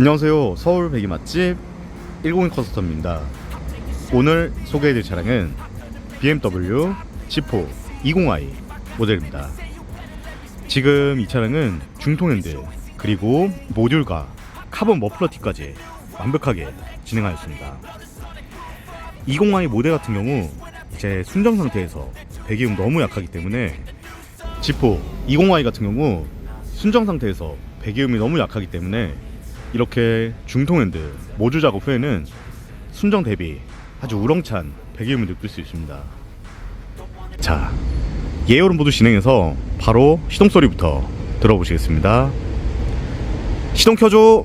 안녕하세요. 서울 배기 맛집 102 커스텀입니다. 오늘 소개해드릴 차량은 BMW G4 20i 모델입니다. 지금 이 차량은 중통핸드 그리고 모듈과 카본 머플러티까지 완벽하게 진행하였습니다. 20i 모델 같은 경우 이제 순정 상태에서 배기음 너무 약하기 때문에 G4 20i 같은 경우 순정 상태에서 배기음이 너무 약하기 때문에 이렇게 중통핸드 모듈 작업 후에는 순정 대비 아주 우렁찬 배기음을 느낄 수 있습니다. 자, 예열은 모두 진행해서 바로 시동 소리부터 들어보시겠습니다. 시동 켜줘.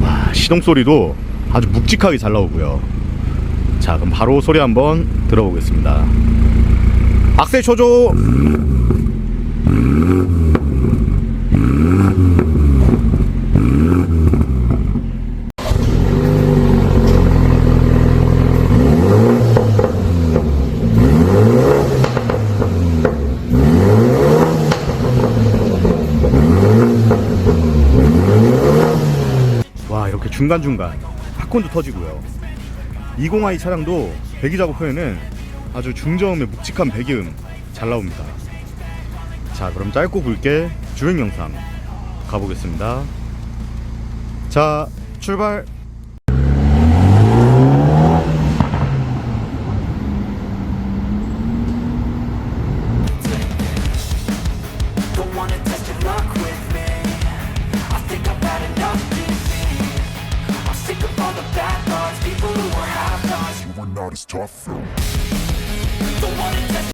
와, 시동 소리도 아주 묵직하게 잘 나오고요. 자, 그럼 바로 소리 한번 들어보겠습니다. 악셀 쳐줘. 중간중간 팝콘도 터지고요. 20i 차량도 배기 작업 후에는 아주 중저음의 묵직한 배기음 잘 나옵니다. 자 그럼 짧고 굵게 주행 영상 가보겠습니다. 자 출발 not as tough though.